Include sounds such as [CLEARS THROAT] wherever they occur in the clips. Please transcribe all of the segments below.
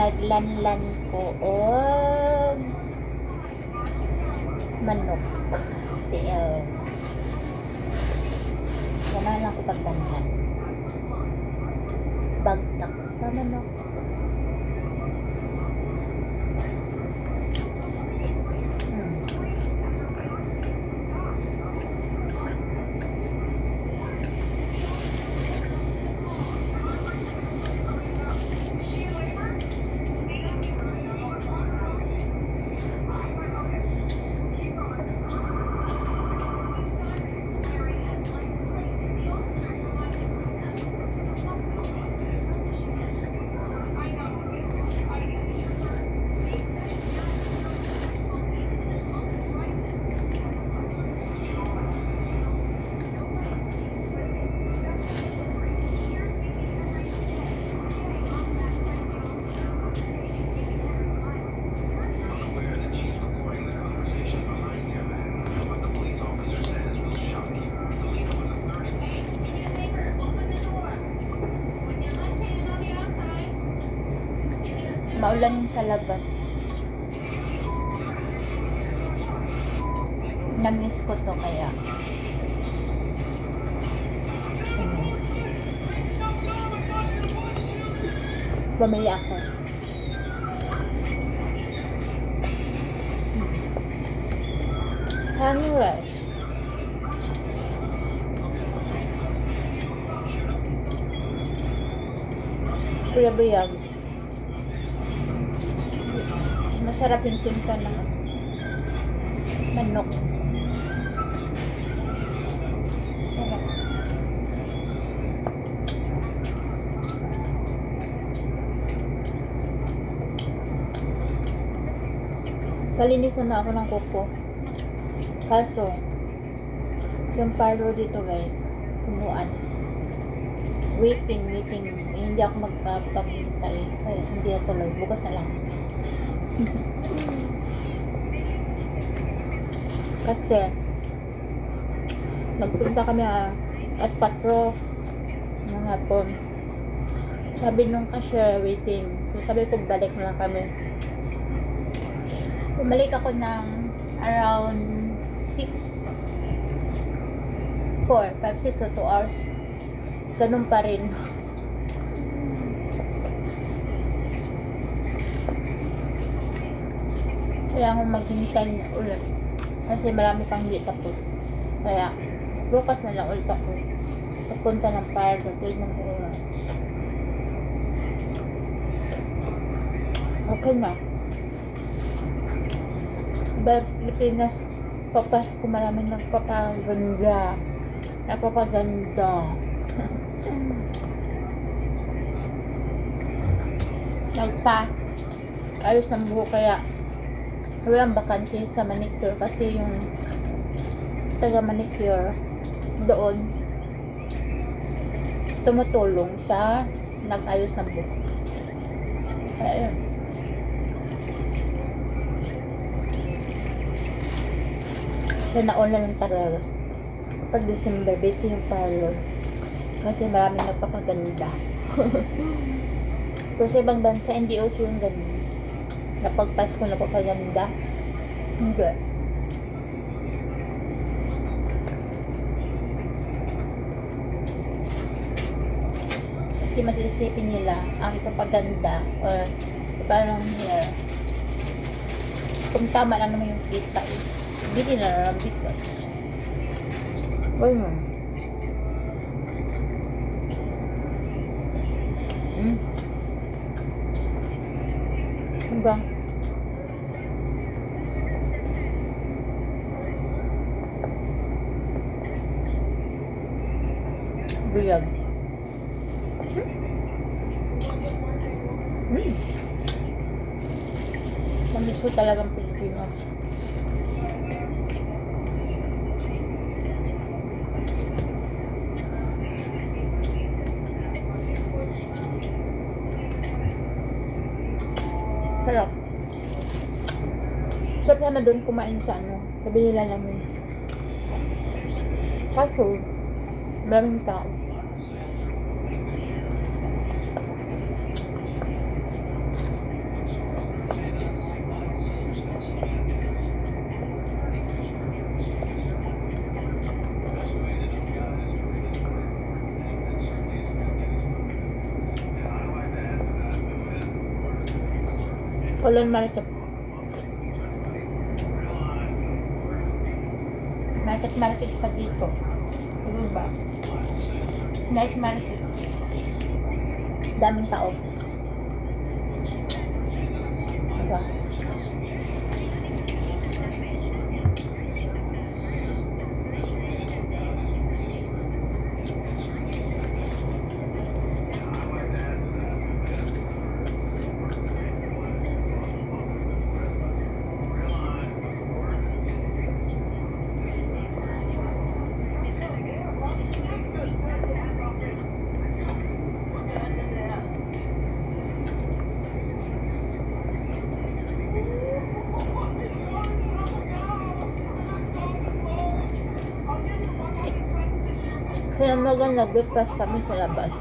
naglanlan ko og manok. Tiil. Ganahan lang ko paglanlan. Bagtak sa manok. Maulan sa labas. Namiss ko to kaya. Bumili ako. Honey rice. Buyag-buyag. Masarap yung tinta ng manok. Sarap. Kalinisan na ako ng kuko. Kaso, yung paro dito guys, kumuan. Waiting, waiting. Eh, hindi ako magkapaghintay. Ay, hindi na tuloy. Bukas na lang. [LAUGHS] Kasi, nagpunta kami ah, at 4 ng hapon. Sabi nung cashier, waiting. So, sabi ko, balik na lang kami. Bumalik ako ng around 6 4, 5, 6 o 2 hours. Ganun pa rin. [LAUGHS] Kaya ako maghintay na ulit. Kasi marami pang hindi tapos. Kaya, bukas na lang ulit ako. Pagpunta ng pardo, tignan ko na. Okay na. But Pilipinas, papas ko maraming nagpapaganda. Napapaganda. [LAUGHS] Nagpa ayos ng buhok kaya walang bakante sa manicure kasi yung taga manicure doon tumutulong sa nag-ayos ng buhok. Kaya yun. Kaya nauna lang talaga. Pag December, busy yung parlor. Kasi maraming nagpapaganda. [LAUGHS] Pero sa ibang bansa, hindi uso yung ganun. Na pag Pasko napapaganda. Hindi. Kasi masisipin nila ang ipapaganda or parang hair. Kung tama lang naman yung kita is hindi nila alam because Ayun. Ano ba? Buyag. Hmm. Namiss ko talagang Pilipinas. na doon kumain sa ano, sa Binila namin. Kaso, maraming tao. Colon Market. Market pa dito. Ano ba? Night market. Daming tao. Diba? Kaya magang nag-breakfast kami sa labas.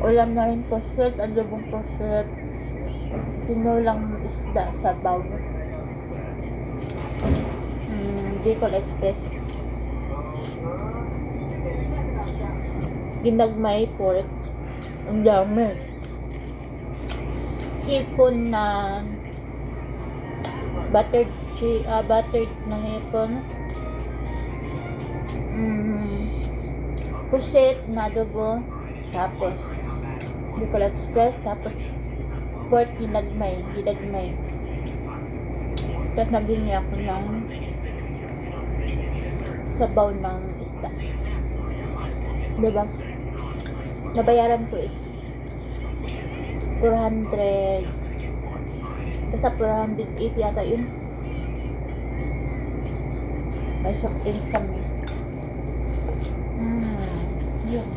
Ulam na rin koset, adobong koset, tinulang isda sa baw. Mm, Bicol Express. Ginagmay pork. Ang dami. Hipon na buttered ah, buttered na hipon. Mm, pusit na. Tapos, Bicol Express. Tapos, pork ginagmay. Ginagmay. Tapos, naghingi ako ng sabaw ng isda. Diba? Nabayaran ko is 400 basta 480 yata yun. May drinks kami. Mm, yun.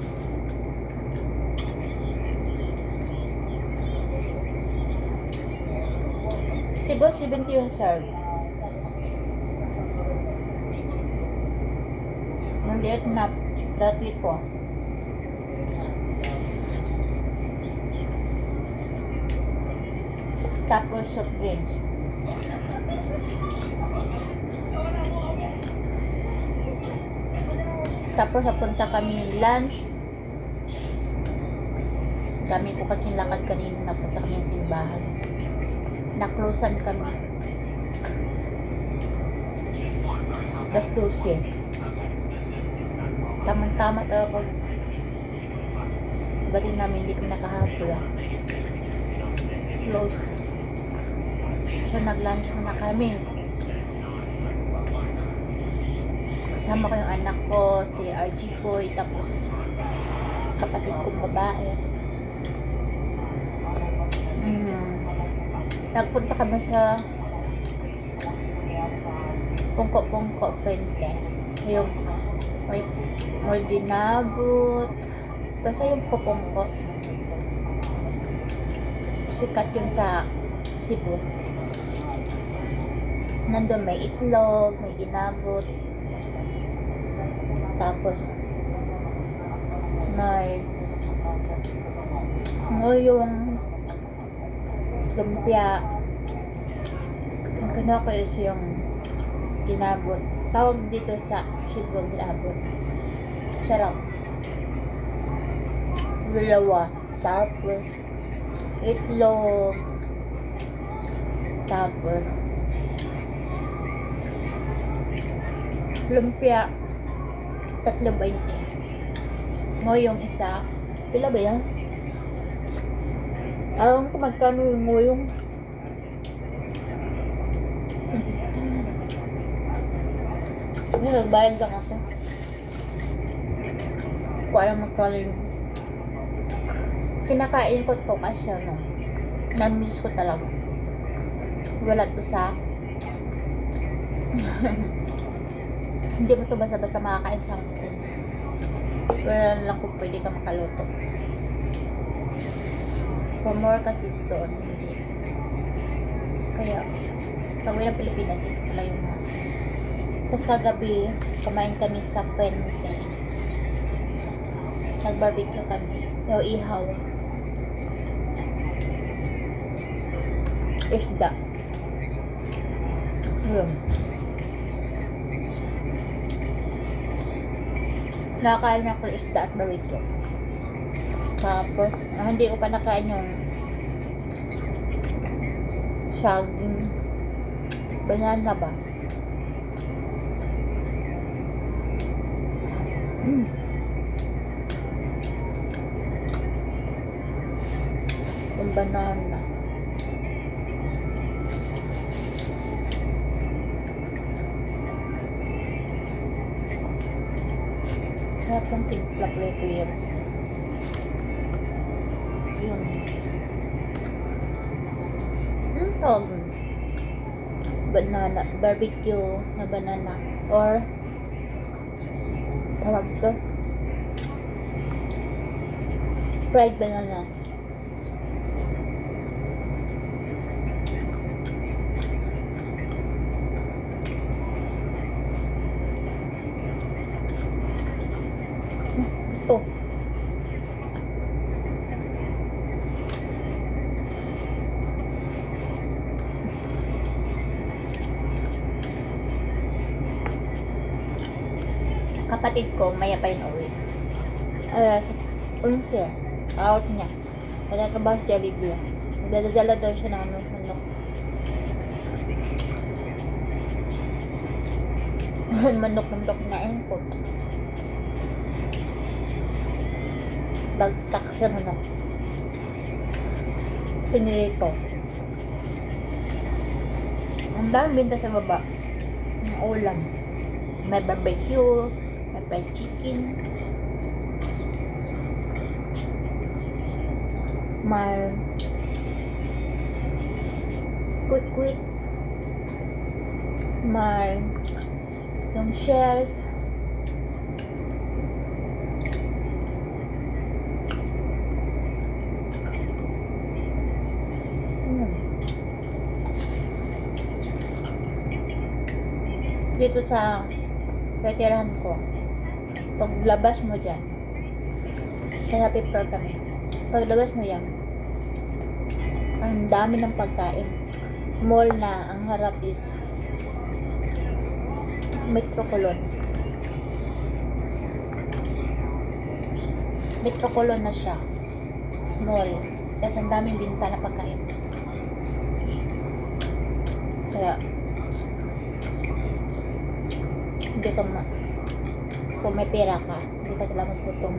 Siguro 70 yung serve. Maliit na dati po. Tapos soft drinks. Tapos napunta kami lunch. Dami ko kasi lakad kanina napunta kami ng simbahan. Naklosan kami. Alas 12. Tamang-tama talaga pag bating namin hindi kami nakahabla. Close. So nag-lunch muna kami. Kasama ko yung anak ko, si RG Boy, tapos kapatid kong babae. Mm. Nagpunta kami sa Pungko-Pungko Fuente. Yung may Moldinabot. Basta yung Pupungko. Sikat yun sa Cebu. Nandun may itlog, may ginabot. Tapos, may ngayong lumpia. Ang kanya ko is yung ginabot. Tawag dito sa Cebu ginabot. Sarap. Dalawa. Tapos, itlog. Tapos, lumpia. Tatlo ba yun? Mo yung isa. Pila ba yan? Alam ko magkano yung nguyong. Nagbayad lang ako. Ko alam magkano yung kinakain ko to kasi ano, namiss ko talaga. Wala to sa [LAUGHS] hindi mo to basta-basta makakain sa wala lang kung pwede ka makaluto. For more kasi doon. Kaya, pag ng Pilipinas, ito pala yung mga. Tapos kagabi, kumain kami sa Fuente. Nag-barbecue kami. O ihaw. Isda. Yun. Nakakain ako isda at barbecue. Tapos, ah, hindi ko pa nakain yung saging banana ba? Mm. [CLEARS THROAT] Yung banana. Sarap ng timpla prito yun. Yun. Oh, banana, barbecue na banana. Or, tawag to? Fried banana. Mm, Ito. Kapatid ko, maya pa yun uwi. Uh, ano siya? Out niya. Natatrabaho sa Jollibee. Dadadala daw siya ng ano, manok. manok manok na ko. Bagtak siya manok. Pinirito. Ang dami binta sa baba. Ang ulam. May barbecue, fried chicken, may quick quick, may yung shells, Hmm. Dito sa Veterahan ko. Paglabas mo dyan. Sa floor kami. Paglabas mo yan. Ang dami ng pagkain. Mall na. Ang harap is. Metro Colon na siya. Mall. Tapos ang daming binta na pagkain. Kaya, hindi ka ma ผมไม่เป็นหรอกค่ะที่เขาจะรับมันพูดตรง